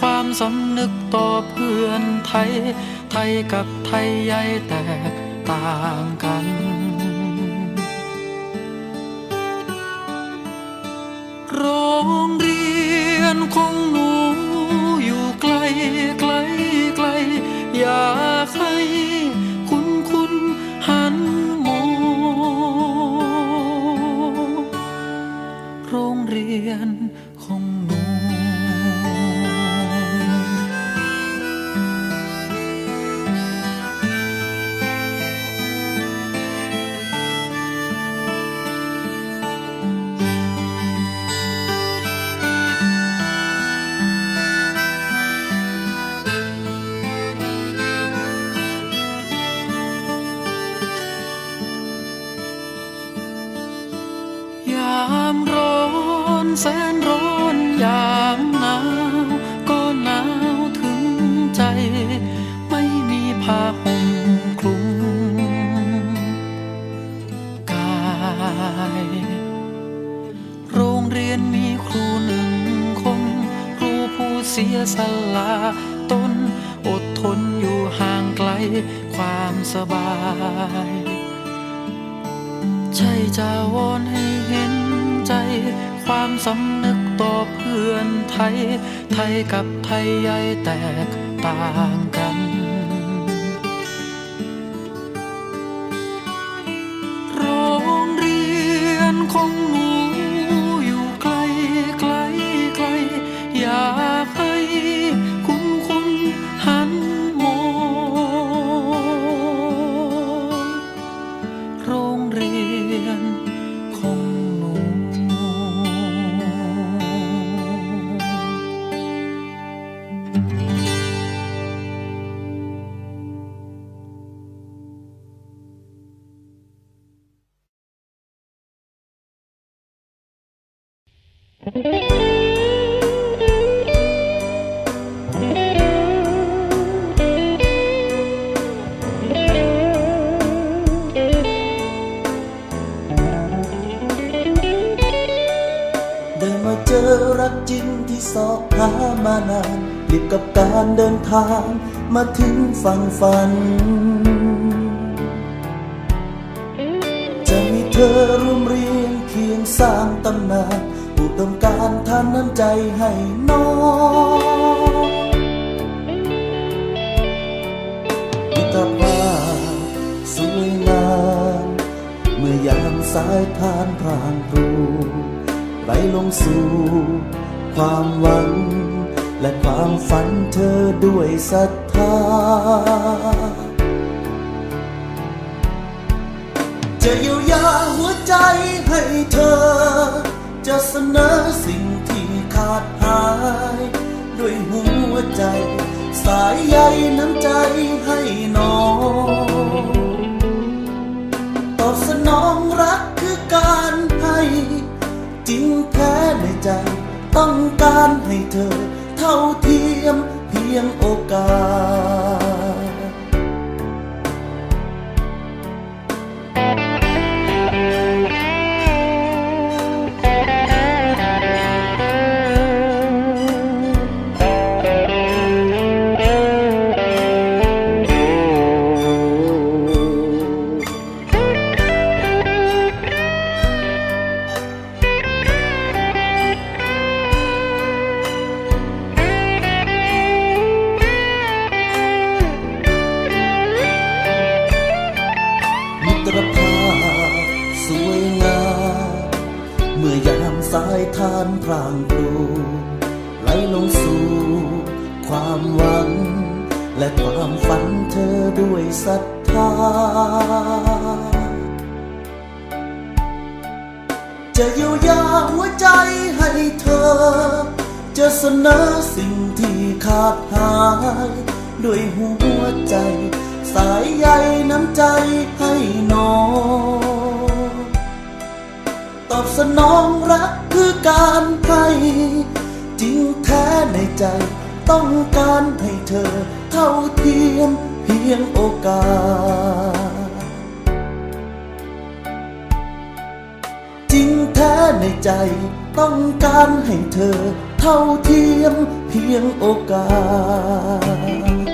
ความสำนึกต่อเพื่อนไทย ไทยกับไทยใหญ่แตกต่างกันโรงเรียนของหนู แสนร้อนยามหนาวก็หนาวถึงใจ ไม่มีผ้าห่มคลุมกาย โรงเรียนมีครูหนึ่งคน ครูผู้เสียสละตนอดทนอยู่ห่างไกลความสบาย ใช่จะวอน สำนึกต่อเพื่อนไทย ไทยกับไทยใหญ่แตกต่างกัน เดินมาเจอรักจริงที่สอบหามานานรีบกับการเดินทางมาถึงฝั่งฝัน จะมีเธอร่วมเรียงเคียงสร้างตำนาน ผู้ต้องการทานน้ำใจให้น้องมิตรภาพสวยงามเมื่อยามสายทานพรางรูไหลลงสู่ความหวัง และความฝันเธอด้วยศรัทธาจะเยียวยาหัวใจให้เธอ จะเสนอสิ่งที่ขาดหาย ด้วยหัวใจ สายใยน้ำใจให้น้องตอบสนองรักคือการให้ จริงแท้ในใจ ต้องการให้เธอ เท่าเทียมเพียงโอกาส「 ไหลลงสู่ความหวัง และความฝันเธอด้วยศรัทธา จะเยียวยาหัวใจให้เธอ จะเสนอสิ่งที่ขาดหาย ด้วยหัวใจ สายใยน้ำใจให้น้อง อบสนองรักคือการให้จริงแท้ในใจ ต้องการให้เธอเท่าเทียมเพียงโอกาส จริงแท้ในใจ ต้องการให้เธอเท่าเทียมเพียงโอกาส